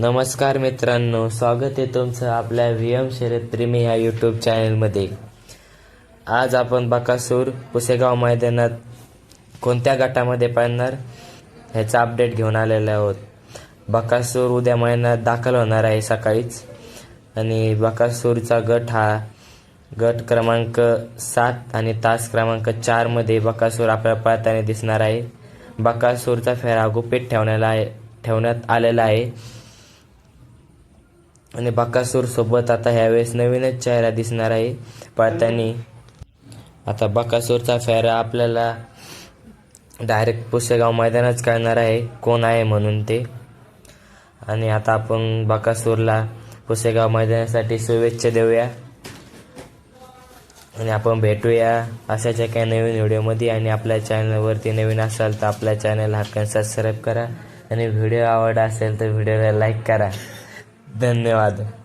नमस्कार मित्रांनो स्वागत आहे तुमचं आपल्या व्ही एम शर्यत प्रेमी ह्या यूट्यूब चॅनलमध्ये आज आपण बकासूर पुसेगाव मैदानात कोणत्या गटामध्ये पाळणार ह्याचा अपडेट घेऊन आलेलो आहोत. बकासूर उद्या मैदानात दाखल होणार आहे सकाळीच. आणि बकासूरचा गट हा गट क्रमांक सात आणि तास क्रमांक चारमध्ये बकासूर आपल्याला पळताना दिसणार आहे. बकासूरचा फेरा गुपित ठेवण्याला आहे ठेवण्यात आलेला आहे. आणि बकासूर सोबत आता ह्यावेळेस नवीनच चेहरा दिसणार आहे. पळताना. आता बकासूरचा फेरा आपल्याला डायरेक्ट पुसेगाव मैदानच कळणार आहे. कोण आहे म्हणून ते. आणि आता आपण बकासूरला पुसेगाव मैदानासाठी शुभेच्छा देऊया. आणि आपण भेटूया अशाच काही नवीन व्हिडिओमध्ये. आणि आपल्या चॅनलवरती नवीन असाल तर आपल्या चॅनल हक्कन सबस्क्राईब करा. आणि व्हिडिओ आवड असेल तर व्हिडिओला लाईक करा. ધન્યવાદ.